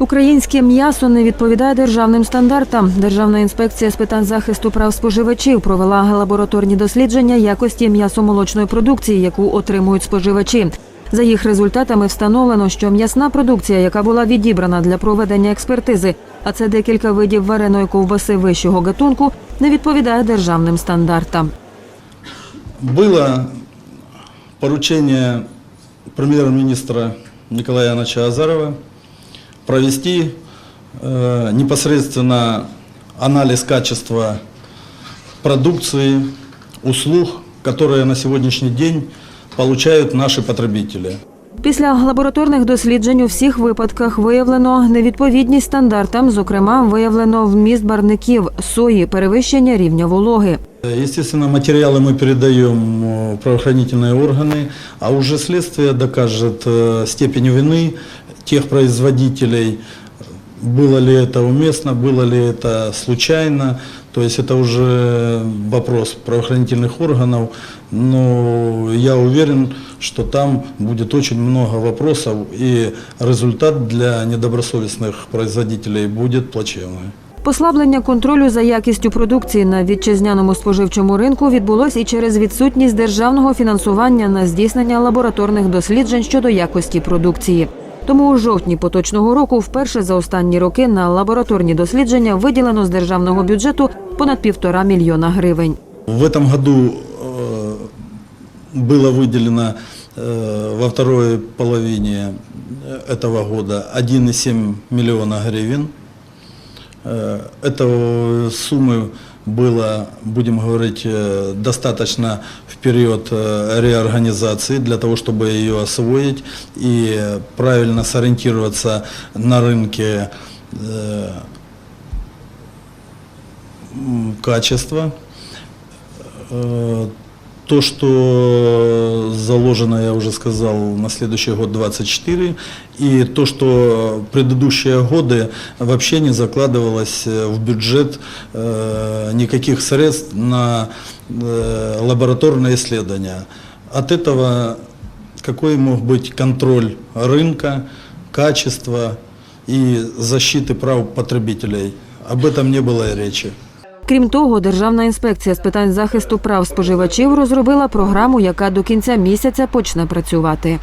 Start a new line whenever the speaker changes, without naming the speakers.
Українське м'ясо не відповідає державним стандартам. Державна інспекція з питань захисту прав споживачів провела лабораторні дослідження якості м'ясомолочної продукції, яку отримують споживачі. За їх результатами встановлено, що м'ясна продукція, яка була відібрана для проведення експертизи, а це декілька видів вареної ковбаси вищого гатунку, не відповідає державним стандартам.
Было поручение премьер-министра Николая Яновича Азарова провести э, непосредственно анализ качества продукции, услуг, которые на сегодняшний день получают наши потребители.
Після лабораторних досліджень у всіх випадках виявлено невідповідність стандартам, зокрема, виявлено вміст барників, сої, перевищення рівня вологи.
Естественно, материалы мы передаем э, в правоохранительные органы, а уже следствие докажет э, степень вины тех производителей, было ли это уместно, было ли это случайно. То есть это уже вопрос правоохранительных органов, но я уверен, что там будет очень много вопросов и результат для недобросовестных производителей будет плачевный.
Послаблення контролю за якістю продукції на вітчизняному споживчому ринку відбулось і через відсутність державного фінансування на здійснення лабораторних досліджень щодо якості продукції. Тому у жовтні поточного року вперше за останні роки на лабораторні дослідження виділено з державного бюджету понад півтора мільйона гривень.
В этом году э, было выделено э, во второй половине этого года 1,7 миллиона гривен. Э, Этой суммы было, будем говорить, э, достаточно в период э, реорганизации для того, чтобы ее освоить и правильно сориентироваться на рынке э, м, качества. То, что заложено, я уже сказал, на следующий год 24, и то, что предыдущие годы вообще не закладывалось э, в бюджет э, никаких средств на э, лабораторные исследования. От этого какой мог быть контроль рынка, качества и защиты прав потребителей? Об этом не было и речи.
Крім того, Державна інспекція з питань захисту прав споживачів розробила програму, яка до кінця місяця почне працювати.